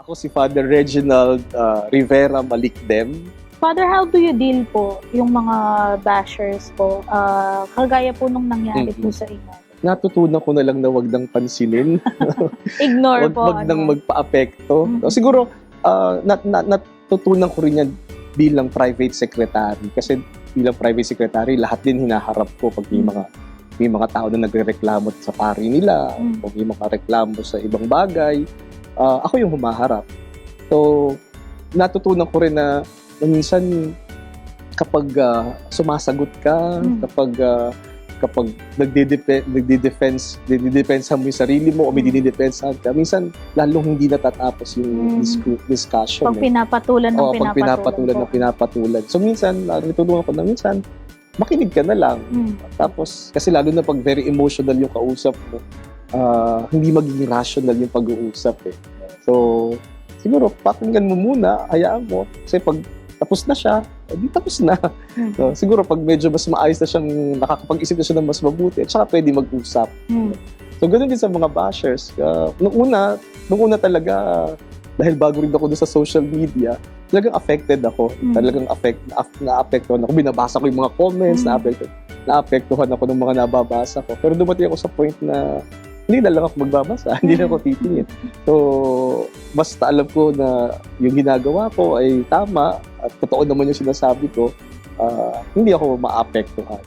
Ako si Father Reginald uh, Rivera Malikdem. Father, how do you deal po yung mga bashers po? Ah, kagaya po nung nangyari po Mm-mm. sa inyo. Natutunan ko na lang na wag nang pansinin. Ignore wag, po. wag nang ano. magpa-apekto. Mhm. So, siguro, uh, nat, nat, natutunan ko rin yan bilang private secretary. Kasi bilang private secretary, lahat din hinaharap ko pag may Mhm. mga may mga tao na nagrereklamo sa pari nila, Mhm. o may mga reklamo sa ibang bagay, ah, ako yung humaharap. So, natutunan ko rin na, minsan kapag ah, sumasagot ka, Mhm. kapag ah, kapag nagde-defe- nagde-defense, nagde-defensa mo yung sarili mo o may Mhm. dinidepensahan ka, minsan lalong hindi natatapos yung discu- discussion. Pag eh. pinapatulan ng Oo, pag pinapatulan ng pinapatulan. So minsan, uh, natutunan ko na minsan, makinig ka na lang. Mm. Tapos, kasi lalo na pag very emotional yung kausap mo, ah, hindi magiging rational yung pag-uusap eh. So, siguro, pakinggan mo muna, hayaan mo. Kasi pag tapos na siya, edi tapos na. Mm. So, siguro pag medyo mas maayos na siyang nakakapag-isip na siya ng mas mabuti, at saka pwede mag-usap. Mm. So, ganun din sa mga bashers. Uh, nung una, nung una talaga, dahil bago rin ako doon sa social media, talagang affected ako. Mm. Talagang affect, na, na-apektuhan ako. Binabasa ko yung mga comments, Mm. na-apektuhan, na-apektuhan ako ng mga nababasa ko. Pero dumating ako sa point na hindi na lang ako magbabasa, hindi na ako titingin. So, basta alam ko na yung ginagawa ko ay tama at totoo naman yung sinasabi ko, ah, hindi ako maapektuhan.